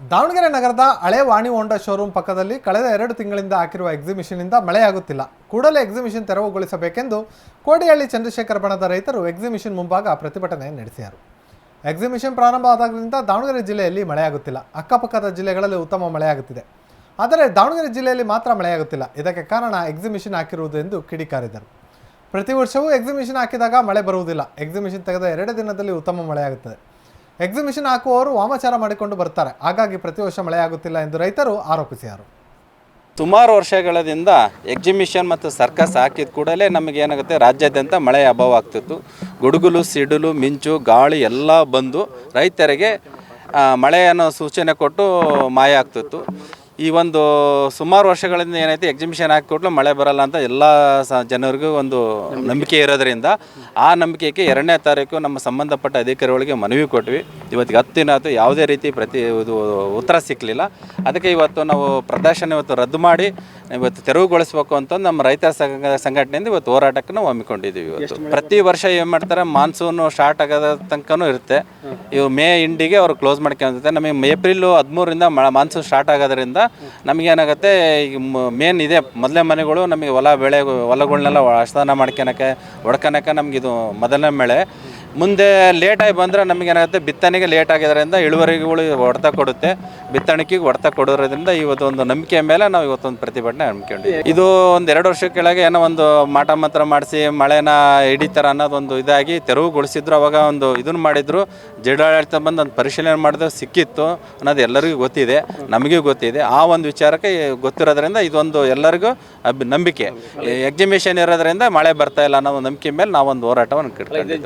ದಾವಣಗೆರೆ ನಗರದ ಹಳೆ ವಾಣಿ ಹೋಂಡಾ ಶೋರೂಮ್ ಪಕ್ಕದಲ್ಲಿ ಕಳೆದ ಎರಡು ತಿಂಗಳಿಂದ ಹಾಕಿರುವ ಎಕ್ಸಿಬಿಷನ್ನಿಂದ ಮಳೆಯಾಗುತ್ತಿಲ್ಲ. ಕೂಡಲೇ ಎಕ್ಸಿಬಿಷನ್ ತೆರವುಗೊಳಿಸಬೇಕೆಂದು ಕೋಡಿಹಳ್ಳಿ ಚಂದ್ರಶೇಖರ ಬಣದ ರೈತರು ಎಕ್ಸಿಬಿಷನ್ ಮುಂಭಾಗ ಪ್ರತಿಭಟನೆ ನಡೆಸಿದರು. ಎಕ್ಸಿಬಿಷನ್ ಪ್ರಾರಂಭ ಆದಾಗಲಿಂದ ದಾವಣಗೆರೆ ಜಿಲ್ಲೆಯಲ್ಲಿ ಮಳೆಯಾಗುತ್ತಿಲ್ಲ. ಅಕ್ಕಪಕ್ಕದ ಜಿಲ್ಲೆಗಳಲ್ಲಿ ಉತ್ತಮ ಮಳೆಯಾಗುತ್ತಿದೆ. ಆದರೆ ದಾವಣಗೆರೆ ಜಿಲ್ಲೆಯಲ್ಲಿ ಮಾತ್ರ ಮಳೆಯಾಗುತ್ತಿಲ್ಲ. ಇದಕ್ಕೆ ಕಾರಣ ಎಕ್ಸಿಬಿಷನ್ ಹಾಕಿರುವುದು ಎಂದು ಕಿಡಿಕಾರಿದರು. ಪ್ರತಿ ವರ್ಷವೂ ಎಕ್ಸಿಬಿಷನ್ ಹಾಕಿದಾಗ ಮಳೆ ಬರುವುದಿಲ್ಲ. ಎಕ್ಸಿಬಿಷನ್ ತೆಗೆದ ಎರಡು ದಿನದಲ್ಲಿ ಉತ್ತಮ ಮಳೆಯಾಗುತ್ತದೆ. ಎಕ್ಸಿಬಿಷನ್ ಹಾಕುವವರು ವಾಮಾಚಾರ ಮಾಡಿಕೊಂಡು ಬರ್ತಾರೆ. ಹಾಗಾಗಿ ಪ್ರತಿ ವರ್ಷ ಮಳೆಯಾಗುತ್ತಿಲ್ಲ ಎಂದು ರೈತರು ಆರೋಪಿಸಿದರು. ಸುಮಾರು ವರ್ಷಗಳಿಂದ ಎಕ್ಸಿಬಿಷನ್ ಮತ್ತು ಸರ್ಕಸ್ ಹಾಕಿದ ಕೂಡಲೇ ನಮಗೆ ಏನಾಗುತ್ತೆ, ರಾಜ್ಯಾದ್ಯಂತ ಮಳೆ ಅಭಾವ ಆಗ್ತಿತ್ತು. ಗುಡುಗುಲು, ಸಿಡಿಲು, ಮಿಂಚು, ಗಾಳಿ ಎಲ್ಲ ಬಂದು ರೈತರಿಗೆ ಮಳೆಯನ್ನು ಸೂಚನೆ ಕೊಟ್ಟು ಮಾಯ ಆಗ್ತಿತ್ತು. ಈ ಒಂದು ಸುಮಾರು ವರ್ಷಗಳಿಂದ ಏನೈತೆ ಎಕ್ಸಿಬಿಷನ್ ಹಾಕಿಕೊಟ್ಲು ಮಳೆ ಬರಲ್ಲ ಅಂತ ಎಲ್ಲ ಸ ಜನರಿಗೂ ಒಂದು ನಂಬಿಕೆ. ಇರೋದ್ರಿಂದ ಆ ನಂಬಿಕೆಗೆ ಎರಡನೇ ತಾರೀಕು ನಮ್ಮ ಸಂಬಂಧಪಟ್ಟ ಅಧಿಕಾರಿಗಳಿಗೆ ಮನವಿ ಕೊಟ್ವಿ. ಇವತ್ತಿಗೆ ಹತ್ತಿನಾತು ಯಾವುದೇ ರೀತಿ ಪ್ರತಿ ಇದು ಉತ್ತರ ಸಿಕ್ಕಲಿಲ್ಲ ಅದಕ್ಕೆ ಇವತ್ತು ನಾವು ಪ್ರದರ್ಶನ ಇವತ್ತು ರದ್ದು ಮಾಡಿ ಇವತ್ತು ತೆರವುಗೊಳಿಸ್ಬೇಕು ಅಂತ ನಮ್ಮ ರೈತರ ಸಂಘ ಸಂಘಟನೆಯಿಂದ ಇವತ್ತು ಹೋರಾಟಕ್ಕೆ ನಾವು ಹಮ್ಮಿಕೊಂಡಿದ್ದೀವಿ ಇವತ್ತು. ಪ್ರತಿ ವರ್ಷ ಏನು ಮಾಡ್ತಾರೆ ಮಾನ್ಸೂನು ಸ್ಟಾರ್ಟ್ ಆಗೋದ ತನಕನೂ ಇರುತ್ತೆ. ಇವು ಮೇ ಇಂಡಿಗೆ ಅವರು ಕ್ಲೋಸ್ ಮಾಡ್ಕೊಂಡಿರ್ತಾರೆ ನಮಗೆ ಏಪ್ರಿಲ್ ಹದಿಮೂರರಿಂದ ಮಾನ್ಸೂನ್ ಸ್ಟಾರ್ಟ್ ಆಗೋದ್ರಿಂದ ನಮಗೇನಾಗುತ್ತೆ, ಈಗ ಮೇನ್ ಇದೆ. ಮೊದಲೇ ಮನೆಗಳು ನಮಗೆ ಹೊಲ, ಬೆಳೆ ಹೊಲಗಳನ್ನೆಲ್ಲ ಅಸ್ತಾನ ಮಾಡ್ಕೊಳಕ್ಕೆ ಹೊಡ್ಕೊಳಕ್ಕೆ ನಮಗಿದು ಮೊದಲನೇ ಮಳೆ. ಮುಂದೆ ಲೇಟಾಗಿ ಬಂದರೆ ನಮಗೇನಾಗುತ್ತೆ ಬಿತ್ತನೆಗೆ ಲೇಟ್ ಆಗಿದ್ದರಿಂದ ಇಳುವರಿಗಳು ಹೊಡೆತ ಕೊಡುತ್ತೆ. ಬಿತ್ತಣಿಕೆಗೆ ಹೊಡೆತ ಕೊಡೋದ್ರಿಂದ ಇವತ್ತು ಒಂದು ನಂಬಿಕೆ ಮೇಲೆ ನಾವು ಇವತ್ತೊಂದು ಪ್ರತಿಭಟನೆ ಹಮ್ಮಿಕೊಂಡಿದ್ದೀವಿ. ಇದು ಒಂದು ಎರಡು ವರ್ಷ ಕೆಳಗೆ ಏನೋ ಒಂದು ಮಾಟ ಮಾತ್ರ ಮಾಡಿಸಿ ಮಳೆನ ಹಿಡಿತಾರೆ ಅನ್ನೋದೊಂದು ಇದಾಗಿ ತೆರವುಗೊಳಿಸಿದ್ರು. ಅವಾಗ ಒಂದು ಇದನ್ನು ಮಾಡಿದ್ರು. ಜಿಲ್ಲಾಡಳಿತ ಬಂದು ಒಂದು ಪರಿಶೀಲನೆ ಮಾಡಿದ್ರೆ. ಸಿಕ್ಕಿತ್ತು ಅನ್ನೋದು ಎಲ್ಲರಿಗೂ ಗೊತ್ತಿದೆ. ನಮಗೂ ಗೊತ್ತಿದೆ. ಆ ಒಂದು ವಿಚಾರಕ್ಕೆ ಗೊತ್ತಿರೋದ್ರಿಂದ ಇದೊಂದು ಎಲ್ಲರಿಗೂ ಅಬ್ ನಂಬಿಕೆ. ಎಕ್ಸಿಮಿಷನ್ ಇರೋದ್ರಿಂದ ಮಳೆ ಬರ್ತಾ ಇಲ್ಲ ಅನ್ನೋ ಒಂದು ನಂಬಿಕೆ ಮೇಲೆ ನಾವೊಂದು ಹೋರಾಟವನ್ನು ಕಟ್ಕೊಂಡಿದ್ದೀವಿ